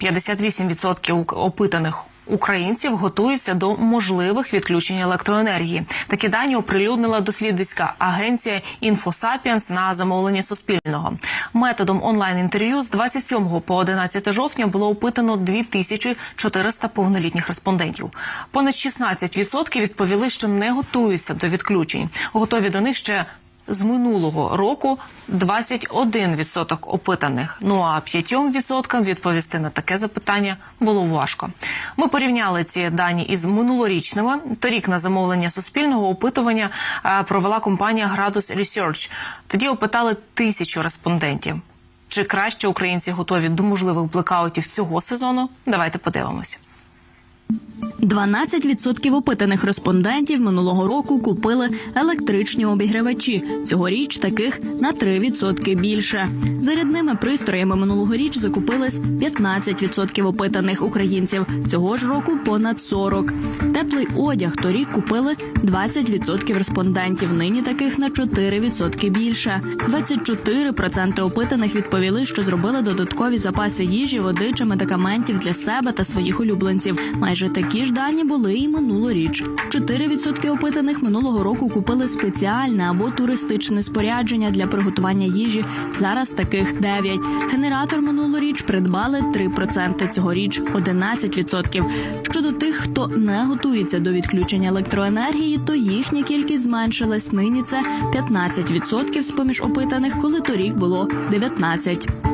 58% ук- опитаних. Українців готуються до можливих відключень електроенергії. Такі дані оприлюднила дослідницька агенція «Інфосапіенс» на замовлення Суспільного. Методом онлайн-інтерв'ю з 27 по 11 жовтня було опитано 2400 повнолітніх респондентів. Понад 16% відповіли, що не готуються до відключень. Готові до них ще з минулого року 21% опитаних. Ну а 5% відповісти на таке запитання було важко. Ми порівняли ці дані із минулорічними. Торік на замовлення суспільного опитування е, провела компанія Градус Research. Тоді опитали тисячу респондентів. Чи краще українці готові до можливих блекаутів цього сезону? Давайте подивимося. 12% опитаних респондентів минулого року купили електричні обігрівачі. Цьогоріч таких на 3% більше. Зарядними пристроями минулогоріч закупились 15% опитаних українців. Цього ж року понад 40%. Теплий одяг торік купили 20% респондентів. Нині таких на 4% більше. 24% опитаних відповіли, що зробили додаткові запаси їжі, води чи медикаментів для себе та своїх улюбленців. Майже такі ж дані були і минулоріч. 4% опитаних минулого року купили спеціальне або туристичне спорядження для приготування їжі. Зараз таких 9. Генератор минулоріч придбали 3%, цьогоріч 11%. Щодо тих, хто не готується до відключення електроенергії, то їхня кількість зменшилась. Нині це 15% з поміж опитаних, коли торік було 19%.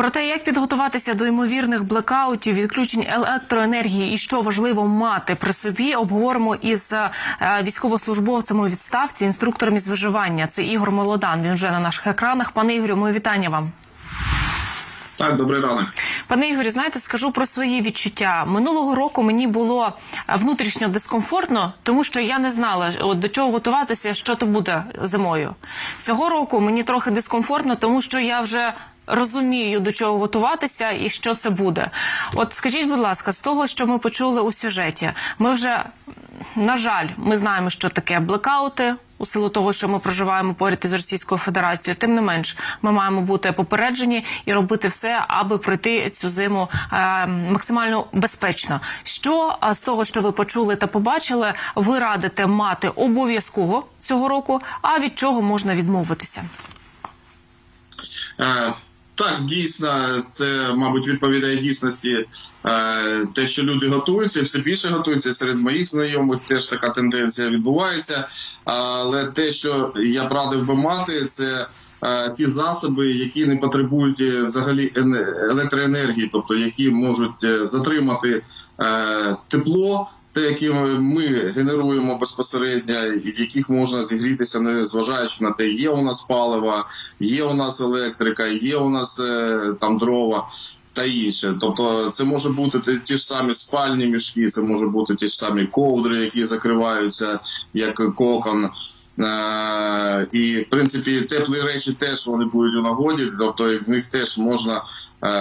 Про те, як підготуватися до ймовірних блекаутів, відключень електроенергії і що важливо мати при собі, обговоримо із е, військовослужбовцем у відставці, інструктором із виживання. Це Ігор Молодан. Він вже на наших екранах. Пане Ігорю, моє вітання вам. Так, добрий ранок. Пане Ігорю, знаєте, скажу про свої відчуття. Минулого року мені було е, внутрішньо дискомфортно, тому що я не знала от, до чого готуватися, що то буде зимою. Цього року мені трохи дискомфортно, тому що я вже розумію, до чого готуватися і що це буде. От скажіть, будь ласка, з того, що ми почули у сюжеті, ми вже на жаль, ми знаємо, що таке блекаути. У силу того, що ми проживаємо поряд із Російською Федерацією, тим не менш, ми маємо бути попереджені і робити все, аби пройти цю зиму е, максимально безпечно. Що з того, що ви почули та побачили, ви радите мати обов'язково цього року? А від чого можна відмовитися? Е, так, дійсно, це, мабуть, відповідає дійсності е, те, що люди готуються, все більше готуються. Серед моїх знайомих теж така тенденція відбувається. Але те, що я б радив би мати, це е, ті засоби, які не потребують е, взагалі ене- електроенергії, тобто які можуть затримати тепло. Те, які ми генеруємо безпосередньо, і в яких можна зігрітися, не зважаючи на те, є у нас палива, є у нас електрика, є у нас е, там дрова та інше. Тобто, це може бути ті- ж самі спальні мішки, це може бути ті ж самі ковдри, які закриваються як кокон. Е, і в принципі теплі речі теж вони будуть у нагоді, тобто з них теж можна,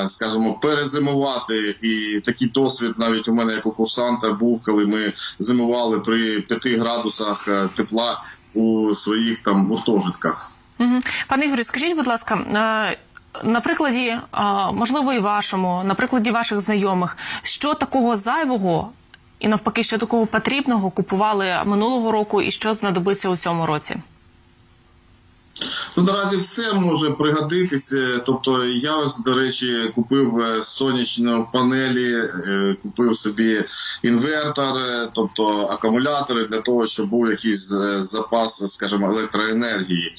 скажімо, перезимувати. І такий досвід навіть у мене як у курсанта був, коли ми зимували при 5 градусах е, тепла у своїх там гуртожитках. Пане Ігорю, скажіть, будь ласка. е, На прикладі, е, можливо, і вашому, на прикладі ваших знайомих, що такого зайвого і навпаки, що такого потрібного купували минулого року, і що знадобиться у цьому році? Ну, наразі все може пригодитися. Тобто, я ось, до речі, купив е, сонячні панелі, е, купив собі інвертор, е, тобто акумулятори для того, щоб був якийсь запас, скажімо, електроенергії.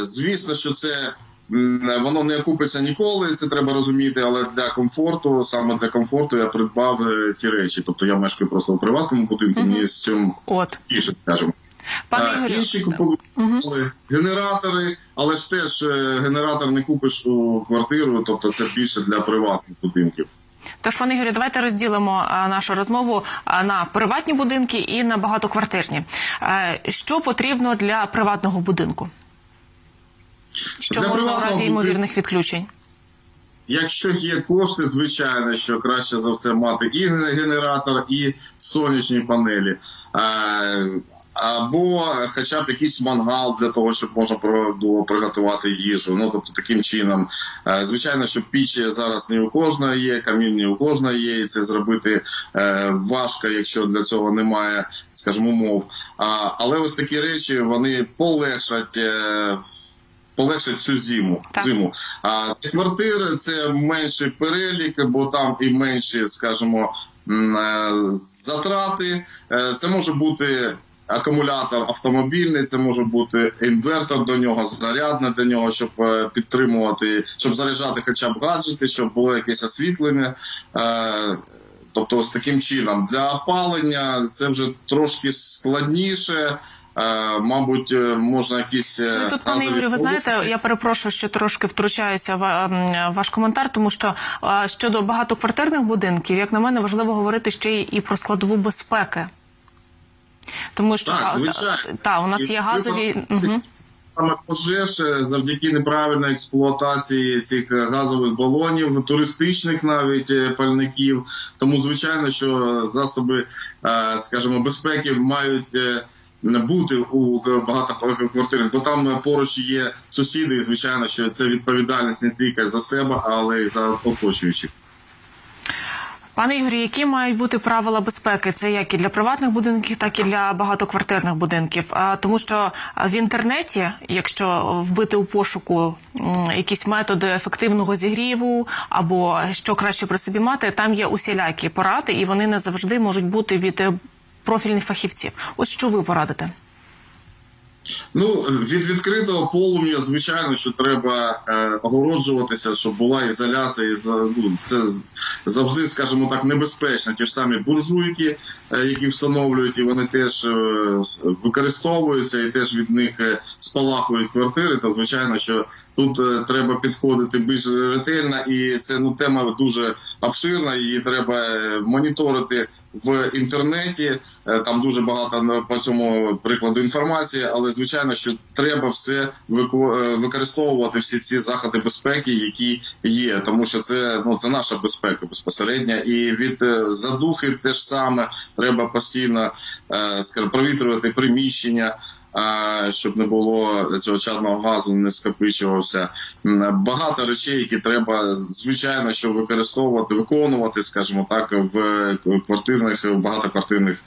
Звісно, що це. Воно не окупиться ніколи, це треба розуміти, але для комфорту, саме для комфорту, я придбав ці речі. Тобто я мешкаю просто у приватному будинку, мені з цим скажімо. Пане А, Ігорю, Інші купували генератори, але ж теж е, генератор не купиш у квартиру, тобто це більше для приватних будинків. тож, пане Ігорю, давайте розділимо нашу розмову на приватні будинки і на багатоквартирні. Е, Що потрібно для приватного будинку? Що Для можна в разі ймовірних відключень? Якщо є кошти, звичайно, що краще за все мати і генератор, і сонячні панелі. Або хоча б якийсь мангал для того, щоб можна було приготувати їжу. Ну тобто таким чином, Е, звичайно, що пічі зараз не у кожного є, камін не у кожного є, і це зробити е, важко, якщо для цього немає, скажімо, умов. Але ось такі речі вони полегшать. Е, Полегшать цю зиму. Так. зиму. А квартири це менший перелік, бо там і менші, скажімо, затрати. Це може бути акумулятор автомобільний, це може бути інвертор до нього, зарядне до нього, щоб е, підтримувати, щоб заряджати хоча б гаджети, щоб було якесь освітлення. Е, Тобто, ось таким чином для опалення це вже трошки складніше. Е, Мабуть, можна якісь Ну, Тут, пане Ігорю, ви знаєте, я перепрошую, що трошки втручаюся в ваш коментар, тому що щодо багатоквартирних будинків, як на мене, важливо говорити ще й і про складову безпеки. Тому що Так, звичайно. та, та, у нас є газові. Угу. Саме пожеж завдяки неправильної експлуатації цих е, газових балонів, туристичних навіть е, пальників. Тому звичайно, що засоби, е, скажімо, безпеки мають. Бути у багатоквартирних, бо там поруч є сусіди, і звичайно, що це відповідальність не тільки за себе, але й за оточуючих. Пане Ігорі, які мають бути правила безпеки? Це як і для приватних будинків, так і для багатоквартирних будинків. А тому, що в інтернеті, якщо вбити у пошуку якісь методи ефективного зігріву або що краще при собі мати, там є усілякі поради, і вони не завжди можуть бути від е, профільних фахівців. Ось що ви порадите? Ну, від відкритого полум'я, звичайно, що треба е, огороджуватися, щоб була ізоляція. І ну, це завжди, скажімо так, небезпечно. Ті ж самі буржуйки, е, які встановлюють, і вони теж е, використовуються і теж від них е, спалахують квартири. То звичайно, що тут е, треба підходити більш ретельно, і це ну тема дуже обширна. Її треба е, моніторити в інтернеті. Там дуже багато по цьому прикладу інформації, але звичайно, що треба все е, використовувати всі ці заходи безпеки, які є, тому що це ну це наша безпека безпосередня, і від е, задухи теж саме треба постійно е, скажімо, провітрювати приміщення. Щоб не було цього чадного газу, не скопичувався. Багато речей, які треба звичайно, що використовувати, виконувати, скажімо так, в квартирних, в багатоквартирних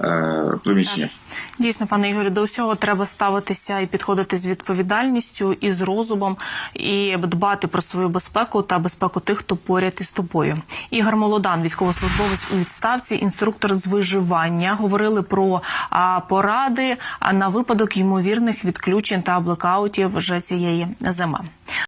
е, приміщеннях. Дійсно, пане Ігорю, до усього треба ставитися і підходити з відповідальністю і з розумом, і дбати про свою безпеку та безпеку тих, хто поряд із тобою. Ігор Молодан, військовослужбовець у відставці, інструктор з виживання, говорили про а, поради а, на випадок ймовірних відключень та блекаутів вже цієї зими.